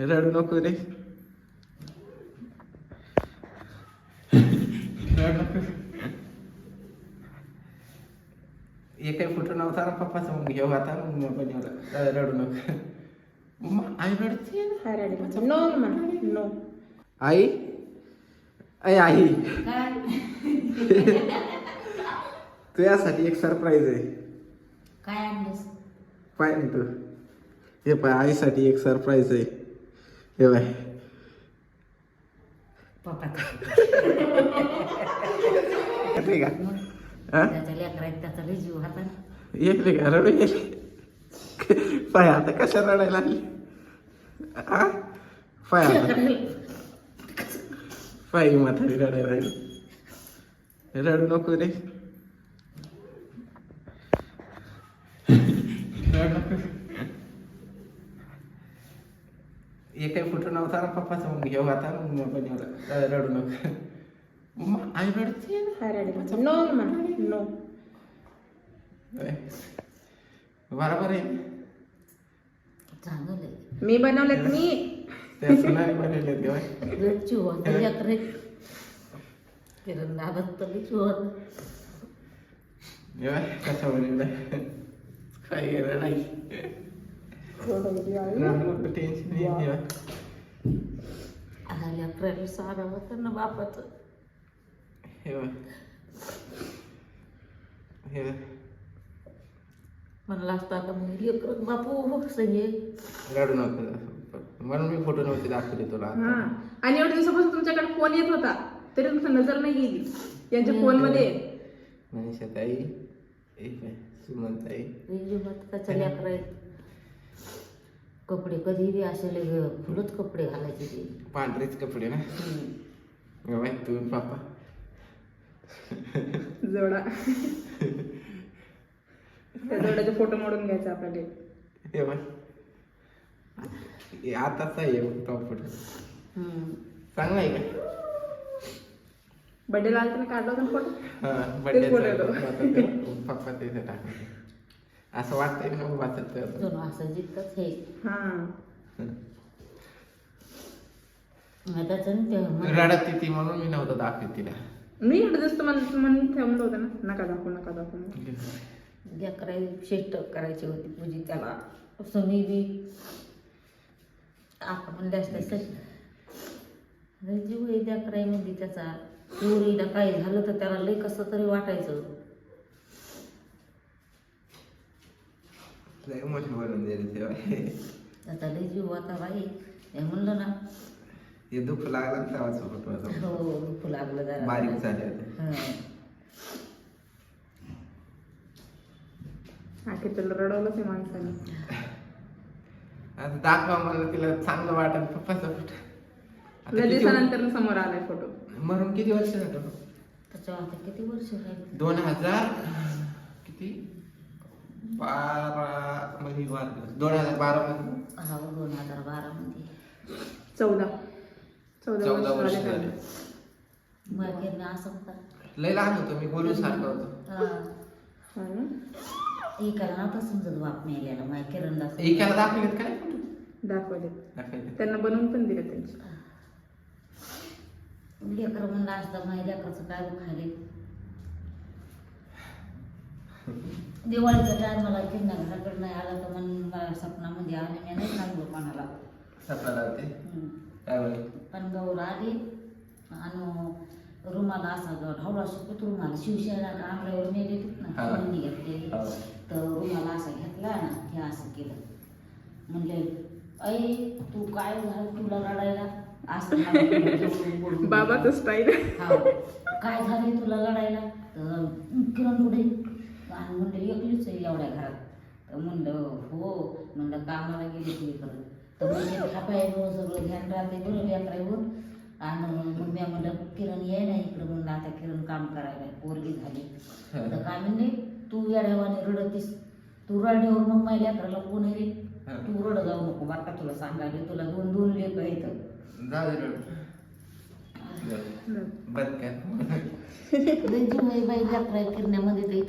रडू नको रे रडू नको एकही फोटो नव्हता ना पप्पाचा मग घेऊ आता मग पण एवढं रडू नको मग आई रडते ना. काय रडायचं नो म्हणा नो आई आई आई तुझ्यासाठी एक सरप्राईज आहे काय आणलंस पाय ना तू हे पाय आईसाठी एक सरप्राईज आहे हे बाय पप्पा येते का? हा? येते का? रडू येते पाय आता कशा रडायला लागली? हा पाय आता. पाय म्हातारी रडायला लागली. रडू नको रे. नको एकही फोटो नव्हता ना पप्पाचा मग घेऊ आता मग एवढं रडू नको. मग आई रडते. ना म्हणा. बरोबर आहे. चांगलं आहे मी बनवलेत मी. त्या सुनाने बनवले लय जीव होता लेकरे किरण तर कसा बनवला काही नाही. लेकराला सारा होतं ना बापाचं हे बघ. हे बघ. म्हणलं असतं आता मग लेकर बापू सगळे रडू नको म्हणून मी फोटो नव्हते दाखवले तुला हा. आणि एवढ्या दिवसापासून तुमच्याकडे फोन येत होता तरी तुमची नजर नाही गेली यांच्या फोनमध्ये मनीषाताई हे बघ, सुमनताई त्याच्या लेकरा कपडे कधी बी असे लय फुलच कपडे घालायचे ते. पांढरेच कपडे ना? हम्म. हे बघ, तू आणि पापा जोडा. त्या जोड्याचे फोटो मोडून घ्यायचा आपल्याला. बघ. हे आताच आहे टॉप फोटो हम्म. चांगला आहे का? बर्थडे आला तर काढला होता फोटो हा, आता ते पप्पा ते टाकले असं वाटतंय ना वाचत दोन असं जितकंच हे. हा. मग त्याचं रडत ती म्हणून मी नव्हतं दाखवत तिला. मी एवढं दिसतो म्हणून म्हणून ठेवलं होतं ना. नका दाखवू नका दाखवू. लेकरा श्रेष्ठ करायची होती पूजी त्याला. असं मी बी आपण म्हणले असते जीव आहे त्या करायमध्ये त्याचा. चोरीला काही झालं तर त्याला लई कसं तरी वाटायचं. लय मोठं बनवून दिलं तेव्हा त्याचा लई जीव आता बाई. हे म्हणलं ना. हे दुःख लागला तेव्हाचा फोटो होता हो दुःख लागलं जरा. बारीक झाले होते. हं. आखी रडवलंच आहे माणसाने. आता दाखवा मला तिला चांगलं वाटत पप्पाचा फोटो आता लय किती- दिवसानंतर समोर आलाय फोटो मरून किती वर्ष झालं? त्याच्यावर आता किती वर्ष दोन हजार किती? बारा मध्ये वारलं दोन हजार बारा मध्ये. हा दोन हजार बारामध्ये चौदा. चौदा चौदा वर्ष वर्ष झाले. झाले. मग यांना असं होता लय लहान होतो मी बोलू सारखं होतो. हा. हा ना? एकाला नव्हता समजत बाप मेल्याला. माझ्या किरण एकाला दाखवलेत काय दाखवले दाखवले त्यांना बनवून पण दिले त्यांचे. लेकर म्हणलं असतं माझ्या लेकराचं काय खायले दिवाळीच्या टायमाला नाही आला तर मग मला स्वप्नामध्ये आले मी नाही सांगलो कोणाला. सपनाला होते हम्म. काय बोल पण गौर आली आणि रुमाला असा ढवळा सुकत रुमाला शिवशाला आंगल्यावर नेले ना हा. घेतलेली हो. तर रुमाला असा घेतला ना हे असं केलं. म्हणले आई तू काय झालं? तुला रडायला? असं बाबाचं स्टाईल हा. काय झाले? तुला लढायला तर किरण कुठे आणि म्हणलं एकलीच आहे एवढ्या घरात. तर म्हणलं हो म्हणलं कामाला गेली तुम्ही करत तर म्हणजे थापायवर सगळं ध्यान राहते बरं लेकरावर आणि मग मी म्हणलं किरण ये ना इकडं म्हणलं आता किरण काम करायला पोरगी झाली. तर काय म्हणले तू येड्यावाने रडतीस. तू रडल्यावर मग माझ्या लेकराला कोण रे. तू रड जाऊ नको बरं का तुला सांगायला तुला दोन दोन लेख दे. बंद बाई लेकरा किरण्यामध्ये